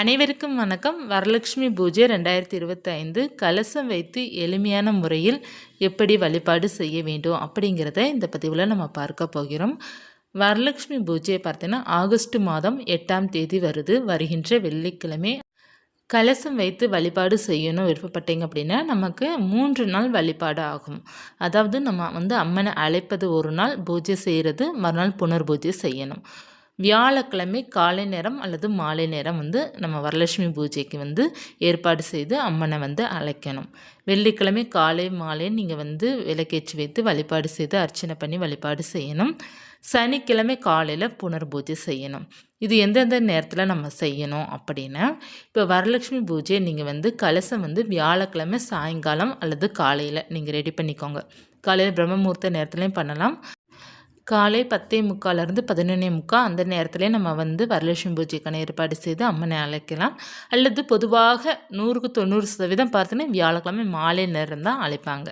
அனைவருக்கும் வணக்கம். வரலட்சுமி பூஜை ரெண்டாயிரத்தி இருபத்தைந்து. கலசம் வைத்து எளிமையான முறையில் எப்படி வழிபாடு செய்ய வேண்டும் அப்படிங்கிறத இந்த பதிவில் நம்ம பார்க்க போகிறோம். வரலட்சுமி பூஜையை பார்த்தீங்கன்னா ஆகஸ்ட் மாதம் எட்டாம் தேதி வருது. வருகின்ற வெள்ளிக்கிழமை. கலசம் வைத்து வழிபாடு செய்யணும் விருப்பப்பட்டீங்க அப்படின்னா நமக்கு மூன்று நாள் வழிபாடு ஆகும். அதாவது நம்ம வந்து அம்மனை அழைப்பது ஒரு நாள் பூஜை செய்கிறது மறுநாள் புனர் பூஜை செய்யணும். வியாழக்கிழமை காலை நேரம் அல்லது மாலை நேரம் வந்து நம்ம வரலட்சுமி பூஜைக்கு வந்து ஏற்பாடு செய்து அம்மனை வந்து அழைக்கணும். வெள்ளிக்கிழமை காலை மாலை நீங்கள் வந்து விளக்கேற்றி வைத்து வழிபாடு செய்து அர்ச்சனை பண்ணி வழிபாடு செய்யணும். சனிக்கிழமை காலையில் புனர் பூஜை செய்யணும். இது எந்தெந்த நேரத்தில் நம்ம செய்யணும் அப்படின்னா இப்போ வரலட்சுமி பூஜையை நீங்கள் வந்து கலசம் வந்து வியாழக்கிழமை சாயங்காலம் அல்லது காலையில் நீங்கள் ரெடி பண்ணிக்கோங்க. காலையில் பிரம்மமுகூர்த்த நேரத்துலையும் பண்ணலாம். காலை பத்தே முக்காலேருந்து பதினொன்னே முக்கால் அந்த நேரத்திலே நம்ம வந்து வரலட்சுமி பூஜைக்கான ஏற்பாடு செய்து அம்மனை அழைக்கலாம். அல்லது பொதுவாக நூறுக்கு தொண்ணூறு சதவீதம் பார்த்தீங்கன்னா வியாழக்கிழமை மாலை நேரம் தான் அழைப்பாங்க.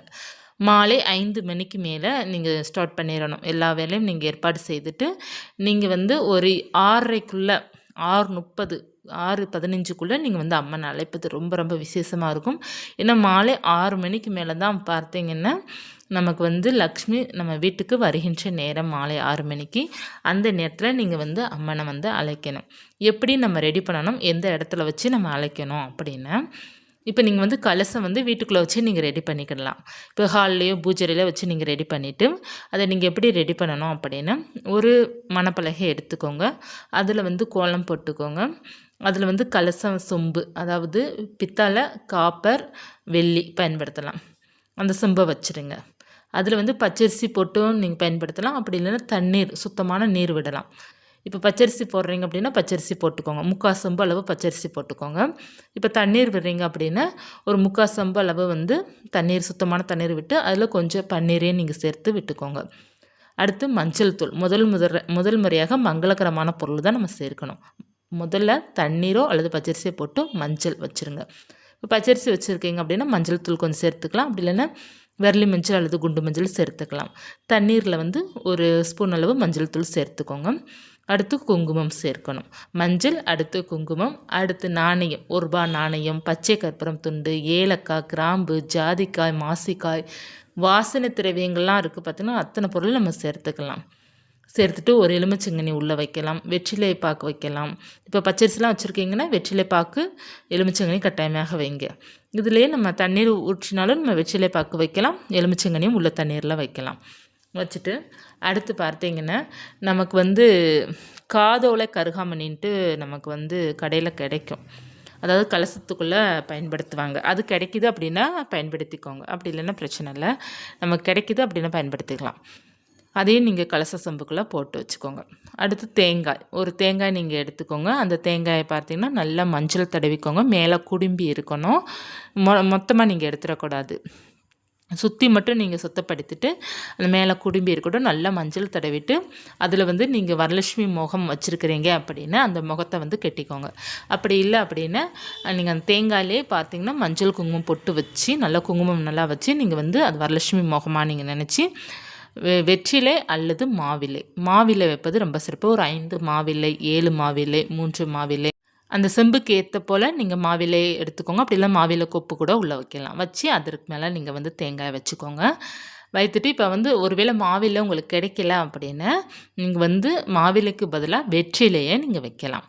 மாலை ஐந்து மணிக்கு மேலே நீங்கள் ஸ்டார்ட் பண்ணிடணும். எல்லா வேலையும் நீங்கள் ஏற்பாடு செய்துட்டு நீங்கள் வந்து ஒரு ஆறரைக்குள்ளே ஆறு முப்பது ஆறு பதினஞ்சுக்குள்ளே நீங்கள் வந்து அம்மனை அழைப்பது ரொம்ப ரொம்ப விசேஷமாக இருக்கும். ஏன்னா மாலை ஆறு மணிக்கு மேலே தான் பார்த்தீங்கன்னா நமக்கு வந்து லக்ஷ்மி நம்ம வீட்டுக்கு வருகின்ற நேரம் மாலை ஆறு மணிக்கு. அந்த நேரத்தில் நீங்கள் வந்து அம்மனை வந்து அழைக்கணும். எப்படி நம்ம ரெடி பண்ணணும்? எந்த இடத்துல வச்சு நம்ம அழைக்கணும்? அப்படின்னா இப்போ நீங்கள் வந்து கலசம் வந்து வீட்டுக்குள்ளே வச்சு நீங்கள் ரெடி பண்ணிக்கிடலாம். இப்போ ஹால்லையோ பூஜரையிலோ வச்சு நீங்கள் ரெடி பண்ணிவிட்டு அதை நீங்கள் எப்படி ரெடி பண்ணணும்? அப்படின்னா ஒரு மணப்பலகை எடுத்துக்கோங்க. அதில் வந்து கோலம் போட்டுக்கோங்க. அதில் வந்து கலசம் சொம்பு அதாவது பித்தளை காப்பர் வெள்ளி பயன்படுத்தலாம். அந்த சொம்பை வச்சுருங்க. அதில் வந்து பச்சரிசி போட்டும் நீங்கள் பயன்படுத்தலாம். அப்படி இல்லைன்னா தண்ணீர் சுத்தமான நீர் விடலாம். இப்போ பச்சரிசி போடுறீங்க அப்படின்னா பச்சரிசி போட்டுக்கோங்க. முக்கால் சொம்பு அளவு பச்சரிசி போட்டுக்கோங்க. இப்போ தண்ணீர் விடுறீங்க அப்படின்னா ஒரு முக்கால் சொம்பு அளவு வந்து தண்ணீர் சுத்தமான தண்ணீர் விட்டு அதில் கொஞ்சம் பன்னீரையும் நீங்கள் சேர்த்து விட்டுக்கோங்க. அடுத்து மஞ்சள் தூள். முதல் முதல் முதல் முறையாக மங்களகரமான பொருள் தான் நம்ம சேர்க்கணும். முதல்ல தண்ணீரோ அல்லது பச்சரிசியோ போட்டு மஞ்சள் வச்சுருங்க. இப்போ பச்சரிசி வச்சுருக்கீங்க அப்படின்னா மஞ்சள் தூள் கொஞ்சம் சேர்த்துக்கலாம். அப்படி இல்லைன்னா விரலி மஞ்சள் அல்லது குண்டு மஞ்சள் சேர்த்துக்கலாம். தண்ணீரில் வந்து ஒரு ஸ்பூன் அளவு மஞ்சள் தூள் சேர்த்துக்கோங்க. அடுத்து குங்குமம் சேர்க்கணும். மஞ்சள் அடுத்து குங்குமம் அடுத்து நாணயம். ஒரு ரூபா நாணயம் பச்சை கற்பூரம் துண்டு ஏலக்காய் கிராம்பு ஜாதிக்காய் மாசிக்காய் வாசனை திரவியங்கள்லாம் இருக்குது பார்த்தீங்கன்னா அத்தனை பொருள் நம்ம சேர்த்துக்கலாம். சேர்த்துட்டு ஒரு எலுமிச்சங்கனி உள்ளே வைக்கலாம் வெற்றிலை பாக்கு வைக்கலாம். இப்போ பச்சரிசிலாம் வச்சுருக்கீங்கன்னா வெற்றிலை பாக்கு எலுமிச்சங்கனி கட்டாயமாக வைங்க. இதுலேயே நம்ம தண்ணீர் ஊற்றினாலும் நம்ம வெற்றிலை பாக்கு வைக்கலாம் எலுமிச்சங்கனியும் உள்ள தண்ணீரில் வைக்கலாம். வச்சுட்டு அடுத்து பார்த்தீங்கன்னா நமக்கு வந்து காதோலை கருகாமணின்ட்டு நமக்கு வந்து கடையில் கிடைக்கும். அதாவது கலசத்துக்குள்ளே பயன்படுத்துவாங்க. அது கிடைக்கிது அப்படின்னா பயன்படுத்திக்கோங்க. அப்படி இல்லைன்னா பிரச்சனை இல்லை. நமக்கு கிடைக்கிது அப்படின்னா பயன்படுத்திக்கலாம். அதையும் நீங்கள் கலச சம்புக்குள்ளே போட்டு வச்சுக்கோங்க. அடுத்து தேங்காய். ஒரு தேங்காய் நீங்கள் எடுத்துக்கோங்க. அந்த தேங்காயை பார்த்தீங்கன்னா நல்லா மஞ்சள் தடவிக்கோங்க. மேலே குடும்பி இருக்கணும். மொ மொத்தமாக நீங்கள் எடுத்துடக்கூடாது. சுற்றி மட்டும் நீங்கள் சுத்தப்படுத்திட்டு அந்த மேலே குடும்பி இருக்கட்டும் நல்லா மஞ்சள் தடவிட்டு அதில் வந்து நீங்கள் வரலட்சுமி முகம் வச்சுருக்கிறீங்க அப்படின்னா அந்த முகத்தை வந்து கெட்டிக்கோங்க. அப்படி இல்லை அப்படின்னா நீங்கள் அந்த தேங்காயிலே பார்த்தீங்கன்னா மஞ்சள் குங்குமம் பொட்டு வச்சு நல்லா குங்குமம் நல்லா வச்சு நீங்கள் வந்து அது வரலட்சுமி முகமாக நீங்கள் நினச்சி வெற்றிலை அல்லது மாவிலை. மாவிலை வைப்பது ரொம்ப சிறப்பு. ஒரு ஐந்து மாவிலை ஏழு மாவிலை மூன்று மாவிலை. அந்த செம்புக்கு ஏற்ற போல் நீங்கள் மாவிலை எடுத்துக்கோங்க. அப்படி இல்லை மாவிலை கொப்பு கூட உள்ளே வைக்கலாம். வச்சு அதற்கு மேலே நீங்கள் வந்து தேங்காய் வச்சுக்கோங்க. வைத்துட்டு இப்போ வந்து ஒருவேளை மாவிலை உங்களுக்கு கிடைக்கல அப்படின்னா நீங்கள் வந்து மாவிலைக்கு பதிலாக வெற்றிலையை நீங்கள் வைக்கலாம்.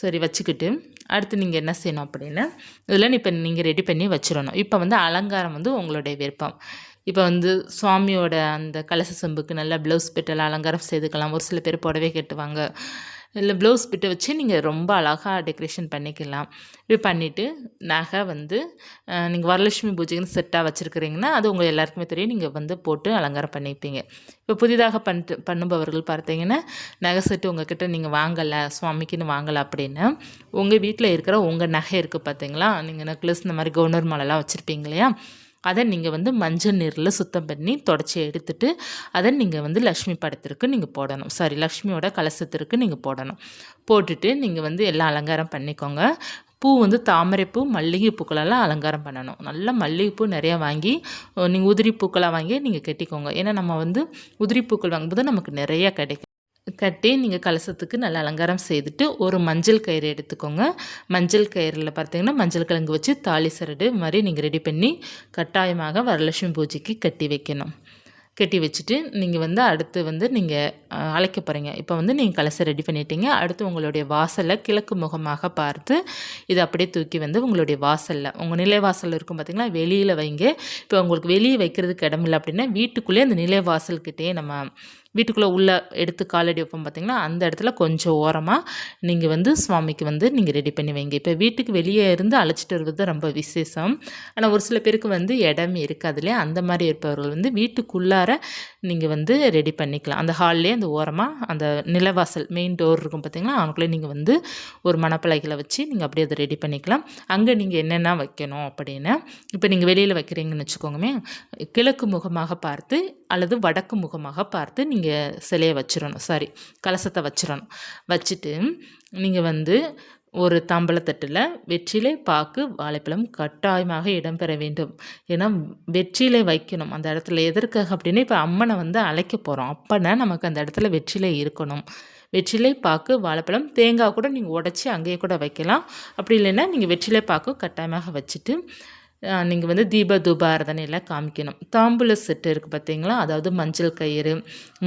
சரி வச்சுக்கிட்டு அடுத்து நீங்கள் என்ன செய்யணும் அப்படின்னா இதில் இப்போ நீங்கள் ரெடி பண்ணி வச்சிடணும். இப்போ வந்து அலங்காரம் வந்து உங்களுடைய விருப்பம். இப்போ வந்து சுவாமியோட அந்த கலச செம்புக்கு நல்லா ப்ளவுஸ் பிட்டெல்லாம் அலங்காரம் செய்துக்கலாம். ஒரு சில பேர் புடவை கட்டுவாங்க. இல்லை ப்ளவுஸ் பிட்டை வச்சு நீங்கள் ரொம்ப அழகாக டெக்கரேஷன் பண்ணிக்கலாம். இப்படி பண்ணிவிட்டு நகை வந்து நீங்கள் வரலட்சுமி பூஜைக்குன்னு செட்டாக வச்சுருக்கிறீங்கன்னா அது உங்கள் எல்லாருக்குமே தெரியும். நீங்கள் வந்து போட்டு அலங்காரம் பண்ணிப்பீங்க. இப்போ புதிதாக பண்ணிட்டு பண்ணுபவர்கள் பார்த்தீங்கன்னா நகை செட்டு உங்ககிட்ட நீங்கள் வாங்கலை சுவாமிக்குன்னு வாங்கலை அப்படின்னு உங்கள் வீட்டில் இருக்கிற உங்கள் நகை இருக்குது பார்த்தீங்களா? நீங்கள் நெக்லஸ் இந்த மாதிரி கவுனர் மாலைலாம் வச்சுருப்பீங்க இல்லையா? அதை நீங்கள் வந்து மஞ்சள் நீரில் சுத்தம் பண்ணி தொடச்சி எடுத்துட்டு அதை நீங்கள் வந்து லக்ஷ்மி படத்திற்கு நீங்கள் போடணும். சாரி லக்ஷ்மியோட கலசத்திற்கு நீங்கள் போடணும். போட்டுட்டு நீங்கள் வந்து எல்லாம் அலங்காரம் பண்ணிக்கோங்க. பூ வந்து தாமரைப்பூ மல்லிகை பூக்களெல்லாம் அலங்காரம் பண்ணணும். நல்லா மல்லிகைப்பூ நிறையா வாங்கி நீங்கள் உதிரி பூக்களாக வாங்கி நீங்கள் கட்டிக்கோங்க. ஏன்னா நம்ம வந்து உதிரி பூக்கள் வாங்கும்போது நமக்கு நிறையா கிடைக்கும். கட்டி நீங்கள் கலசத்துக்கு நல்லா அலங்காரம் செய்துட்டு ஒரு மஞ்சள் கயிறு எடுத்துக்கோங்க. மஞ்சள் கயிறில் பார்த்தீங்கன்னா மஞ்சள் கிழங்கு வச்சு தாலி சரடு மாதிரி நீங்கள் ரெடி பண்ணி கட்டாயமாக வரலட்சுமி பூஜைக்கு கட்டி வைக்கணும். கட்டி வச்சுட்டு நீங்கள் வந்து அடுத்து வந்து நீங்கள் அழைக்க போகிறீங்க இப்போ வந்து நீங்கள் கலசை ரெடி பண்ணிட்டீங்க. அடுத்து உங்களுடைய வாசலை கிழக்கு முகமாக பார்த்து இதை அப்படியே தூக்கி வந்து உங்களுடைய வாசலில் உங்கள் நிலைவாசல் இருக்கும் பார்த்திங்கன்னா வெளியில் வைங்க. இப்போ உங்களுக்கு வெளியே வைக்கிறதுக்கு இடமில்லை அப்படின்னா வீட்டுக்குள்ளேயே அந்த நிலைவாசல்கிட்டே நம்ம வீட்டுக்குள்ளே உள்ளே எடுத்து காலடி வைப்போம் பார்த்திங்கன்னா அந்த இடத்துல கொஞ்சம் ஓரமாக நீங்கள் வந்து சுவாமிக்கு வந்து நீங்கள் ரெடி பண்ணி வைங்க. இப்போ வீட்டுக்கு வெளியே இருந்து அழைச்சிட்டு வருவது ரொம்ப விசேஷம். ஆனால் ஒரு சில பேருக்கு வந்து இடம் இருக்காது இல்லையா? அந்த மாதிரி இருப்பவர்கள் வந்து வீட்டுக்குள்ளார நீங்கள் வந்து ரெடி பண்ணிக்கலாம். அந்த ஹால்லேயே அந்த ஓரமாக அந்த நிலவாசல் மெயின் டோர் இருக்கும் பார்த்தீங்கன்னா அவனுக்குள்ளே நீங்கள் வந்து ஒரு மணப்பலகைகளை வச்சு நீங்கள் அப்படியே அதை ரெடி பண்ணிக்கலாம். அங்கே நீங்கள் என்னென்ன வைக்கணும் அப்படின்னு. இப்போ நீங்கள் வெளியில் வைக்கிறீங்கன்னு வச்சுக்கோங்கமே கிழக்கு முகமாக பார்த்து அல்லது வடக்கு முகமாக பார்த்து நீங்கள் சிலையை வச்சிடணும் சாரி கலசத்தை வச்சிடணும் வச்சுட்டு நீங்கள் வந்து ஒரு தாம்பலத்தட்டில் வெற்றிலை பாக்கு வாழைப்பழம் கட்டாயமாக இடம்பெற வேண்டும். ஏன்னா வெற்றிலை வைக்கணும். அந்த இடத்துல எதற்காக அப்படின்னா இப்போ அம்மனை வந்து அழைக்க போகிறோம் அப்போனா நமக்கு அந்த இடத்துல வெற்றிலை இருக்கணும். வெற்றிலை பாக்கு வாழைப்பழம் தேங்காய் கூட நீங்கள் உடச்சி அங்கேயே கூட வைக்கலாம். அப்படி இல்லைன்னா நீங்கள் வெற்றிலை பாக்கு கட்டாயமாக வச்சுட்டு நீங்கள் வந்து தீப தூபாரதனையில் காமிக்கணும். தாம்பூல செட்டு இருக்குது பார்த்தீங்களா அதாவது மஞ்சள் கயிறு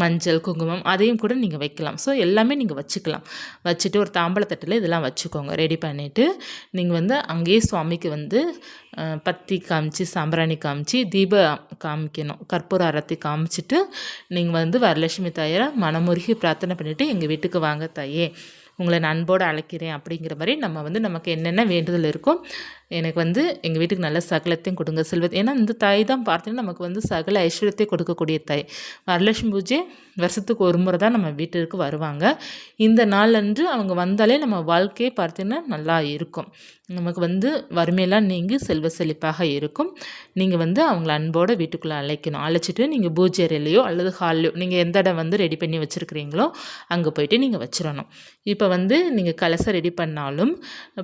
மஞ்சள் குங்குமம் அதையும் கூட நீங்கள் வைக்கலாம். ஸோ எல்லாமே நீங்கள் வச்சுக்கலாம். வச்சுட்டு ஒரு தாம்பழத்தட்டில் இதெல்லாம் வச்சுக்கோங்க. ரெடி பண்ணிவிட்டு நீங்கள் வந்து அங்கேயே சுவாமிக்கு வந்து பத்தி காமிச்சு சாம்பிராணி காமிச்சு தீப காமிக்கணும். கற்பூர அரத்தி காமிச்சிட்டு நீங்கள் வந்து வரலட்சுமி தாயரை மனமுருகி பிரார்த்தனை பண்ணிவிட்டு எங்கள் வீட்டுக்கு வாங்க தாயே. உங்களை நான் அன்போடு அழைக்கிறேன் அப்படிங்கிற மாதிரி நம்ம வந்து நமக்கு என்னென்ன வேண்டுதல் இருக்கோ எனக்கு வந்து எங்கள் வீட்டுக்கு நல்ல சகலத்தையும் கொடுங்க செல்வத்தை ஏன்னா இந்த தாய் தான் பார்த்தீங்கன்னா நமக்கு வந்து சகல ஐஸ்வர்யத்தை கொடுக்கக்கூடிய தாய். வரலட்சுமி பூஜை வருஷத்துக்கு ஒரு முறை தான் நம்ம வீட்டிற்கு வருவாங்க. இந்த நாளன்று அவங்க வந்தாலே நம்ம வாழ்க்கையை பார்த்தீங்கன்னா நல்லா இருக்கும். நமக்கு வந்து வறுமையெல்லாம் நீங்கி செல்வ செழிப்பாக இருக்கும். நீங்கள் வந்து அவங்கள அன்போடு வீட்டுக்குள்ளே அழைக்கணும். அழைச்சிட்டு நீங்கள் பூஜை அறையிலையோ அல்லது ஹால்லையோ நீங்கள் எந்த இடம் வந்து ரெடி பண்ணி வச்சுருக்கிறீங்களோ அங்கே போயிட்டு நீங்கள் வச்சிடணும் இப்போ வந்து நீங்கள் கலசை ரெடி பண்ணாலும்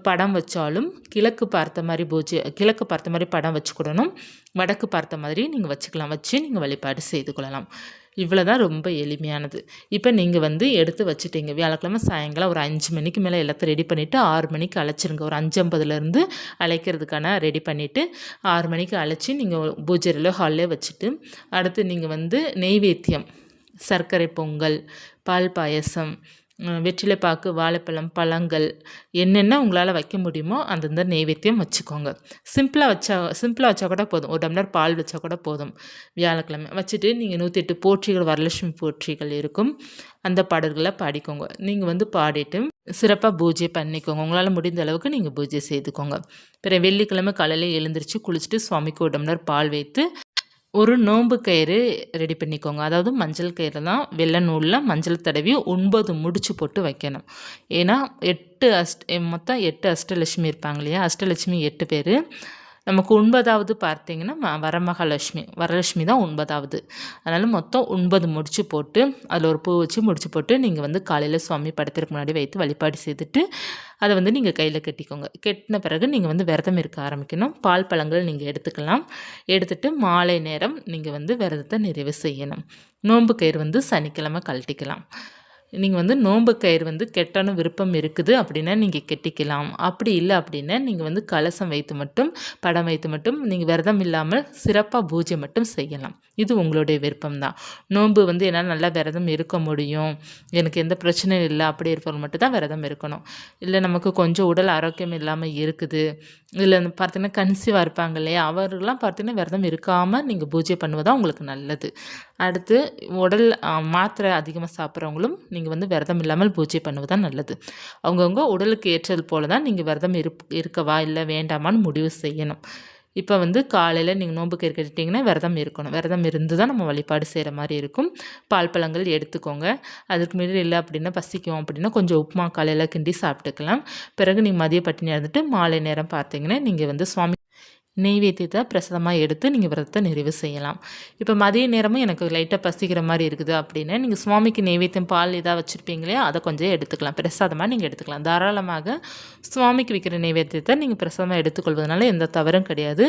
படம் வச்சாலும் கிழக்கு பார்த்த மாதிரி பூஜை கிழக்கு பார்த்த மாதிரி படம் வச்சுக்கிடணும் வடக்கு பார்த்த மாதிரி நீங்கள் வச்சுக்கலாம். வச்சு நீங்கள் வழிபாடு செய்து கொள்ளலாம். இவ்வளோ தான் ரொம்ப எளிமையானது. இப்போ நீங்கள் வந்து எடுத்து வச்சுட்டீங்க. வியாழக்கிழமை சாயங்காலம் ஒரு அஞ்சு மணிக்கு மேலே எல்லாத்தையும் ரெடி பண்ணிவிட்டு ஆறு மணிக்கு அழைச்சிருங்க. ஒரு அஞ்சு ஐம்பதுலேருந்து அழைக்கிறதுக்கான ரெடி பண்ணிவிட்டு ஆறு மணிக்கு அழைச்சி நீங்கள் பூஜையிலோ ஹாலில் வச்சுட்டு அடுத்து நீங்கள் வந்து நெய்வேத்தியம் சர்க்கரை பொங்கல் பால் பாயசம் வெற்றிலை பாக்கு வாழைப்பழம் பழங்கள் என்னென்ன உங்களால் வைக்க முடியுமோ அந்தந்த நெய்வேத்தியம் வச்சுக்கோங்க. சிம்பிளாக வச்சா சிம்பிளாக வச்சா கூட போதும். ஒரு டம்ளர் பால் வச்சா கூட போதும். வியாழக்கிழமை வச்சுட்டு நீங்கள் நூற்றி எட்டு போற்றிகள் வரலட்சுமி போற்றிகள் இருக்கும். அந்த பாடல்களை பாடிக்கோங்க. நீங்கள் வந்து பாடிட்டு சிறப்பாக பூஜை பண்ணிக்கோங்க. உங்களால் முடிந்த அளவுக்கு நீங்கள் பூஜை செய்துக்கோங்க. பிறகு வெள்ளிக்கிழமை காலையில் எழுந்திரிச்சு குளிச்சுட்டு சுவாமிக்கு ஒரு டம்ளர் பால் வைத்து ஒரு நோன்பு கயிறு ரெடி பண்ணிக்கோங்க. அதாவது மஞ்சள் கயிறு தான் வெள்ளை நூலில் மஞ்சள் தடவி ஒன்பது முடிச்சு போட்டு வைக்கணும். ஏன்னா எட்டு அஷ்ட மொத்தம் எட்டு அஷ்டலட்சுமி இருப்பாங்க இல்லையா? அஷ்டலட்சுமி எட்டு பேர். நமக்கு ஒன்பதாவது பார்த்தீங்கன்னா வரமகாலட்சுமி. வரலட்சுமி தான் ஒன்பதாவது. அதனால் மொத்தம் ஒன்பது முடிச்சு போட்டு அதில் ஒரு பூ வச்சு முடிச்சு போட்டு நீங்கள் வந்து காலையில் சுவாமி படத்திற்கு முன்னாடி வைத்து வழிபாடு செய்துட்டு அதை வந்து நீங்கள் கையில் கட்டிக்கோங்க. கட்டின பிறகு நீங்கள் வந்து விரதம் இருக்க ஆரம்பிக்கணும். பால் பழங்கள் நீங்கள் எடுத்துக்கலாம். எடுத்துகிட்டு மாலை நேரம் நீங்கள் வந்து விரதத்தை நிறைவு செய்யணும். நோன்பு கயிறு வந்து சனிக்கிழமை கழட்டிக்கலாம். நீங்கள் வந்து நோன்பு கயிறு வந்து கெட்டான விருப்பம் இருக்குது அப்படின்னா நீங்கள் கெட்டிக்கலாம். அப்படி இல்லை அப்படின்னா நீங்கள் வந்து கலசம் வைத்து மட்டும் படம் வைத்து மட்டும் நீங்கள் விரதம் இல்லாமல் சிறப்பாக பூஜை மட்டும் செய்யலாம். இது உங்களுடைய விருப்பம் தான். நோன்பு வந்து என்னால் நல்லா விரதம் இருக்க முடியும். எனக்கு எந்த பிரச்சனையும் இல்லை. அப்படி இருப்பவங்க மட்டும் தான் விரதம் இருக்கணும். இல்லை நமக்கு கொஞ்சம் உடல் ஆரோக்கியம் இல்லாமல் இருக்குது. இல்லை பார்த்தீங்கன்னா கன்சீவாக இருப்பாங்க இல்லையா? அவர்கள்லாம் பார்த்தீங்கன்னா விரதம் இருக்காமல் நீங்கள் பூஜை பண்ணுவதான் உங்களுக்கு நல்லது. அடுத்து உடல் மாத்திரை அதிகமாக சாப்பிட்றவங்களும் நீங்கள் வந்து விரதம் இல்லாமல் பூஜை பண்ணுவதான் நல்லது. அவங்கவுங்க உடலுக்கு ஏற்றது போல தான் நீங்கள் விரதம் இருப் இருக்கவா இல்லை வேண்டாமான்னு முடிவு செய்யணும். இப்போ வந்து காலையில் நீங்கள் நோன்பு கயிறு விரதம் இருக்கணும். விரதம் இருந்து தான் நம்ம வழிபாடு செய்கிற மாதிரி இருக்கும். பால் பழங்கள் எடுத்துக்கோங்க. அதுக்கு மீறி இல்லை அப்படின்னா பசிக்கும் அப்படின்னா கொஞ்சம் உப்புமா காலையில் கிண்டி சாப்பிட்டுக்கலாம். பிறகு நீங்கள் மதிய பட்டினி இருந்துட்டு மாலை நேரம் பார்த்தீங்கன்னா நீங்கள் வந்து சுவாமி நெய்வேத்தியத்தை பிரசாதமாக எடுத்து நீங்கள் விரதத்தை நிறைவு செய்யலாம். இப்போ மதிய நேரமும் எனக்கு லைட்டாக பசிக்கிற மாதிரி இருக்குது அப்படின்னு நீங்கள் சுவாமிக்கு நெய்வேத்தியம் பால் இதாக வச்சுருப்பீங்களே அதை கொஞ்சம் எடுத்துக்கலாம். பிரசாதமாக நீங்கள் எடுத்துக்கலாம். தாராளமாக சுவாமிக்கு விற்கிற நெய்வேத்தியத்தை நீங்கள் பிரசாதமாக எடுத்துக்கொள்வதனால எந்த தவறும் கிடையாது.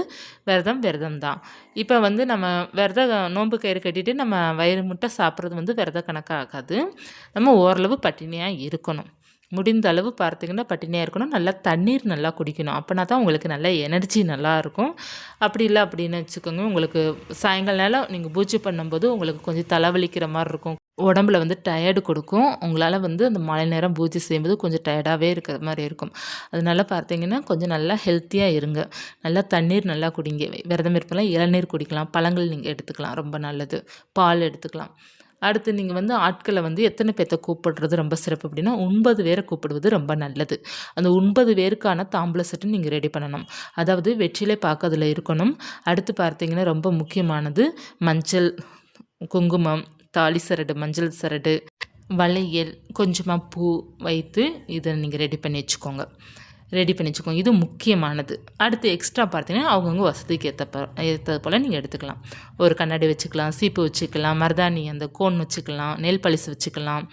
விரதம் விரதம் தான். இப்போ வந்து நம்ம விரத நோன்பு கயிறு கட்டிட்டு நம்ம வயிறு முட்டை சாப்பிட்றது வந்து விரத கணக்காகாது. நம்ம ஓரளவு பட்டினியாக இருக்கணும். முடிந்த அளவு பார்த்திங்கன்னா பட்டினியாக இருக்கணும். நல்லா தண்ணீர் நல்லா குடிக்கணும். அப்போனா தான் உங்களுக்கு நல்ல எனர்ஜி நல்லா இருக்கும். அப்படி இல்லை அப்படின்னு வச்சுக்கோங்க. உங்களுக்கு சாயங்கால நேரம் நீங்கள் பூஜை பண்ணும்போது உங்களுக்கு கொஞ்சம் தலைவலிக்கிற மாதிரி இருக்கும். உடம்புல வந்து டயர்டு கொடுக்கும். உங்களால் வந்து அந்த மழை நேரம் பூஜை செய்யும்போது கொஞ்சம் டயர்டாகவே இருக்கிற மாதிரி இருக்கும். அதனால் பார்த்தீங்கன்னா கொஞ்சம் நல்லா ஹெல்த்தியாக இருங்க. நல்லா தண்ணீர் நல்லா குடிங்க. விரதம் இருப்பெல்லாம் இளநீர் குடிக்கலாம். பழங்கள் நீங்கள் எடுத்துக்கலாம். ரொம்ப நல்லது. பால் எடுத்துக்கலாம். அடுத்து நீங்கள் வந்து ஆட்களை வந்து எத்தனை பேர்த்த கூப்பிடுறது ரொம்ப சிறப்பு அப்படின்னா ஒன்பது பேரை கூப்பிடுவது ரொம்ப நல்லது. அந்த ஒன்பது பேருக்கான தாம்பூல செட்டு நீங்கள் ரெடி பண்ணணும். அதாவது வெற்றிலை பார்க்க அதில் இருக்கணும். அடுத்து பார்த்தீங்கன்னா ரொம்ப முக்கியமானது மஞ்சள் குங்குமம் தாலி சரடு மஞ்சள் சரடு வளையல் கொஞ்சமாக பூ வைத்து இதை நீங்கள் ரெடி பண்ணி வச்சுக்கோங்க. ரெடி பண்ணி வச்சுக்கோங்க. இது முக்கியமானது. அடுத்து எக்ஸ்ட்ரா பார்த்தீங்கன்னா அவங்கவுங்க வசதிக்கு ஏற்ற ஏற்றது போல் நீங்கள் எடுத்துக்கலாம். ஒரு கண்ணாடி வச்சுக்கலாம் சீப்பு வச்சுக்கலாம் மருதாணி அந்த கோன் வச்சுக்கலாம் நெல் பழிசு வச்சுக்கலாம்.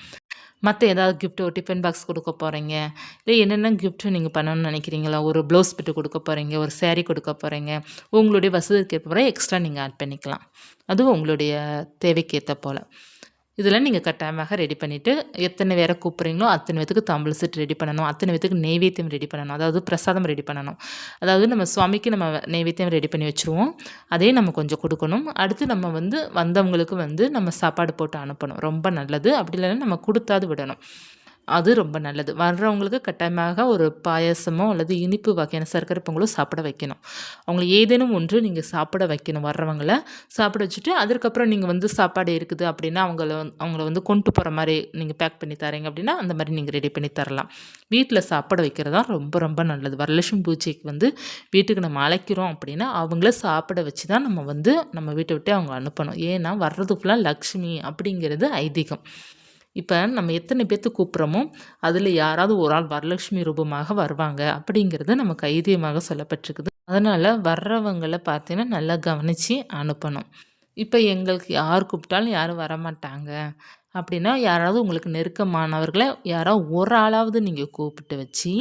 மற்ற ஏதாவது கிஃப்ட் ஒரு டிஃபன் பாக்ஸ் கொடுக்க போகிறீங்க இல்லை என்னென்ன கிஃப்ட்டு நீங்கள் பண்ணணும்னு நினைக்கிறீங்களா ஒரு ப்ளவுஸ் பிட்டு கொடுக்க போகிறீங்க ஒரு சேரீ கொடுக்க போகிறீங்க உங்களுடைய வசதிக்கு ஏற்ப எக்ஸ்ட்ரா நீங்கள் ஆட் பண்ணிக்கலாம். அதுவும் உங்களுடைய தேவைக்கு ஏற்ற போல். இதெல்லாம் நீங்கள் கட்டாயமாக ரெடி பண்ணிவிட்டு எத்தனை பேரை கூப்பிட்றீங்களோ அத்தனை பேத்துக்கு தாம்பூல செட் ரெடி பண்ணணும். அத்தனை பேத்துக்கு நெய்வேத்தியம் ரெடி பண்ணணும். அதாவது பிரசாதம் ரெடி பண்ணணும். அதாவது நம்ம சுவாமிக்கு நம்ம நெய்வேத்தியம் ரெடி பண்ணி வச்சுருவோம். அதையும் நம்ம கொஞ்சம் கொடுக்கணும். அடுத்து நம்ம வந்து வந்தவங்களுக்கு வந்து நம்ம சாப்பாடு போட்டு அனுப்பணும். ரொம்ப நல்லது. அப்படி இல்லைன்னா நம்ம கொடுத்தாது விடணும். அது ரொம்ப நல்லது. வர்றவங்களுக்கு கட்டாயமாக ஒரு பாயசமோ அல்லது இனிப்பு வகையான சர்க்கரை பொங்கலோ சாப்பிட வைக்கணும். அவங்கள ஏதேனும் ஒன்று நீங்கள் சாப்பிட வைக்கணும் வர்றவங்கள. சாப்பிட வச்சுட்டு அதுக்கப்புறம் நீங்கள் வந்து சாப்பாடு இருக்குது அப்படின்னா அவங்கள அவங்கள வந்து கொண்டு போகிற மாதிரி நீங்கள் பேக் பண்ணி தரீங்க அப்படின்னா அந்த மாதிரி நீங்கள் ரெடி பண்ணி தரலாம். வீட்டில் சாப்பிட வைக்கிறது தான் ரொம்ப ரொம்ப நல்லது. வரலட்சுமி பூஜைக்கு வந்து வீட்டுக்கு நம்ம அழைக்கிறோம் அப்படின்னா அவங்கள சாப்பிட வச்சு தான் நம்ம வந்து நம்ம வீட்டை விட்டு அவங்க அனுப்பணும். ஏன்னா வர்றது ஃபுல்லாக லக்ஷ்மி அப்படிங்கிறது ஐதீகம். இப்போ நம்ம எத்தனை பேர்த்து கூப்பிட்றோமோ அதில் யாராவது ஒரு ஆள் வரலட்சுமி ரூபமாக வருவாங்க அப்படிங்கிறது நம்ம கைதியமாக சொல்லப்பட்டிருக்குது. அதனால் வர்றவங்களை பார்த்தீங்கன்னா நல்லா கவனித்து அனுப்பணும். இப்போ எங்களுக்கு யார் கூப்பிட்டாலும் யாரும் வரமாட்டாங்க. அப்படின்னா யாராவது உங்களுக்கு நெருக்கமானவர்களை யாராவது ஒரு ஆளாவது நீங்கள் கூப்பிட்டு வச்சு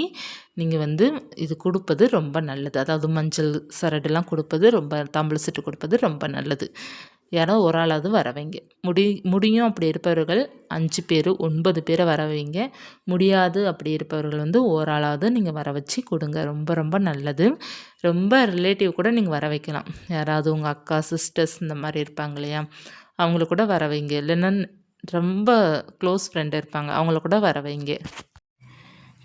நீங்கள் வந்து இது கொடுப்பது ரொம்ப நல்லது. அதாவது மஞ்சள் சரடுலாம் கொடுப்பது ரொம்ப தம்பளை செட்டு கொடுப்பது ரொம்ப நல்லது. யாரோ ஒரு ஆளாவது வரவைங்க. முடி முடியும் அப்படி இருப்பவர்கள் அஞ்சு பேர் ஒன்பது பேரை வரவைங்க. முடியாது அப்படி இருப்பவர்கள் வந்து ஒரு ஆளாவது நீங்கள் வர வச்சு கொடுங்க. ரொம்ப ரொம்ப நல்லது. ரொம்ப ரிலேட்டிவ் கூட நீங்கள் வர வைக்கலாம். யாராவது உங்கள் அக்கா சிஸ்டர்ஸ் இந்த மாதிரி இருப்பாங்க இல்லையா? அவங்கள கூட வர வைங்க. இல்லைன்னா ரொம்ப க்ளோஸ் ஃப்ரெண்ட் இருப்பாங்க. அவங்கள கூட வர வைங்க.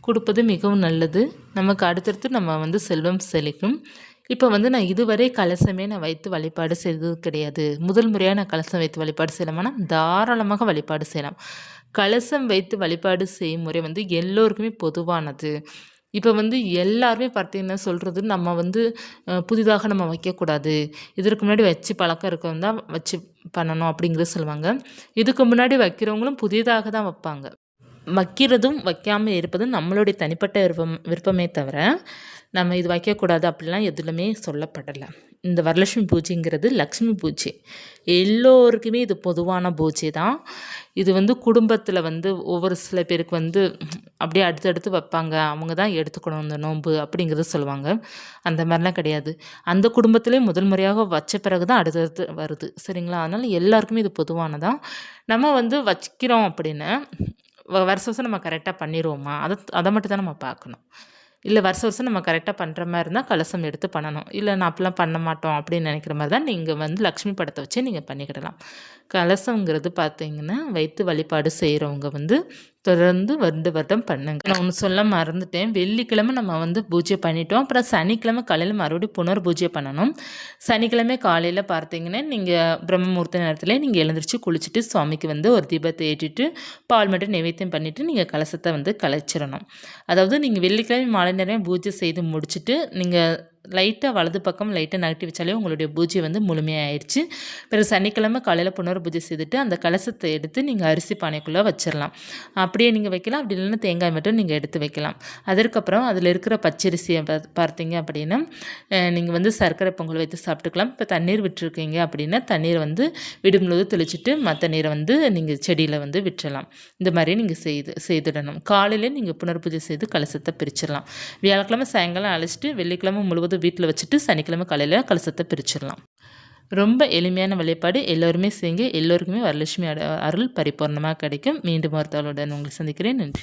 கொடுப்பது மிகவும் நல்லது. நமக்கு அடுத்தடுத்து நம்ம வந்து செல்வம் செழிக்கும். இப்போ வந்து நான் இதுவரை கலசமே நான் வைத்து வழிபாடு செய்தது கிடையாது. முதல் முறையாக நான் கலசம் வைத்து வழிபாடு செய்யலாமா? தாராளமாக வழிபாடு செய்யலாம். கலசம் வைத்து வழிபாடு செய்யும் முறை வந்து எல்லோருக்குமே பொதுவானது. இப்போ வந்து எல்லாருமே பார்த்தீங்கன்னா சொல்கிறது நம்ம வந்து புதிதாக நம்ம வைக்கக்கூடாது. இதற்கு முன்னாடி வச்சு பழக்கம் இருக்கவங்க தான் வச்சு பண்ணணும் அப்படிங்கிறது சொல்லுவாங்க. இதுக்கு முன்னாடி வைக்கிறவங்களும் புதிதாக தான் வைப்பாங்க. வைக்கிறதும் வைக்காமல் இருப்பதும் நம்மளுடைய தனிப்பட்ட விருப்பம் விருப்பமே தவிர நம்ம இது வைக்கக்கூடாது அப்படிலாம் எதுலையுமே சொல்லப்படலை. இந்த வரலட்சுமி பூஜைங்கிறது லக்ஷ்மி பூஜை. எல்லோருக்குமே இது பொதுவான பூஜை தான். இது வந்து குடும்பத்தில் வந்து ஒவ்வொரு சில பேருக்கு வந்து அப்படியே அடுத்தடுத்து வைப்பாங்க. அவங்க தான் எடுத்துக்கணும் இந்த நோன்பு அப்படிங்கிறத சொல்லுவாங்க. அந்த மாதிரிலாம் கிடையாது. அந்த குடும்பத்துலேயும் முதல் முறையாக வச்ச பிறகு தான் அடுத்தடுத்து வருது. சரிங்களா? அதனால் எல்லாருக்குமே இது பொதுவானதான் நம்ம வந்து வச்சிக்கிறோம் அப்படின்னு வருஷம் வருஷம் நம்ம கரெக்டாக பண்ணிடுவோமா அதை அதை மட்டும் தான் நம்ம பார்க்கணும். இல்லை வருஷம் வருஷம் நம்ம கரெக்டாக பண்ணுற மாதிரி இருந்தால் கலசம் எடுத்து பண்ணணும். இல்லை நான் அப்படிலாம் பண்ண மாட்டோம் அப்படின்னு நினைக்கிற மாதிரி தான் நீங்கள் வந்து லக்ஷ்மி படத்தை வச்சு நீங்கள் பண்ணிக்கிடலாம். கலசங்கிறது பார்த்தீங்கன்னா வைத்து வழிபாடு செய்கிறவங்க வந்து தொடர்ந்து வருட வருடம் பண்ணுங்க. நான் ஒன்று சொல்ல மறந்துட்டேன். வெள்ளிக்கிழமை நம்ம வந்து பூஜை பண்ணிட்டோம். அப்புறம் சனிக்கிழமை காலையில் மறுபடியும் புனர் பூஜை பண்ணணும். சனிக்கிழமை காலையில் பார்த்தீங்கன்னா நீங்கள் பிரம்மமூர்த்த நேரத்தில் நீங்கள் எழுந்திரிச்சு குளிச்சுட்டு சுவாமிக்கு வந்து ஒரு தீபத்தை ஏற்றிட்டு பால் மட்டும் நைவேத்தியம் பண்ணிவிட்டு நீங்கள் கலசத்தை வந்து கலைச்சிடணும். அதாவது நீங்கள் வெள்ளிக்கிழமை மாலை நேரம் பூஜை செய்து முடிச்சுட்டு நீங்கள் லைட்டாக வலது பக்கம் லைட்டாக நகட்டி வச்சாலே உங்களுடைய பூஜை வந்து முழுமையாயிடுச்சு பிறகு சனிக்கிழமை காலையில் புனர் பூஜை செய்துட்டு அந்த கலசத்தை எடுத்து நீங்கள் அரிசி பானைக்குள்ளே வச்சிடலாம் அப்படியே நீங்கள் வைக்கலாம். அப்படி இல்லைன்னா தேங்காய் மட்டும் நீங்கள் எடுத்து வைக்கலாம். அதற்கப்புறம் அதில் இருக்கிற பச்சரிசியை பார்த்தீங்க அப்படின்னா நீங்கள் வந்து சர்க்கரை பொங்கல் வைத்து சாப்பிட்டுக்கலாம். இப்போ தண்ணீர் விட்டுருக்கீங்க அப்படின்னா தண்ணீர் வந்து விடும்போது தெளிச்சுட்டு மற்ற நீரை வந்து நீங்கள் செடியில் வந்து விட்டுறலாம். இந்த மாதிரி நீங்கள் செய்து செய்துடணும். காலையில் நீங்கள் புனர் பூஜை செய்து கலசத்தை பிரிச்சிடலாம் வியாழக்கிழமை சாயங்காலம் அழைச்சிட்டு வெள்ளிக்கிழமை முழுவதும் வீட்டில் வச்சுட்டு சனிக்கிழமை காலையில் கலசத்தை பிரிச்சிடலாம். ரொம்ப எளிமையான வழிபாடு. எல்லோருமே செய்யுங்க. எல்லோருக்குமே வரலட்சுமி அருள் பரிபூர்ணமாக கிடைக்கும். மீண்டும் ஒருத்தவளுடன் உங்களை சந்திக்கிறேன். நன்றி.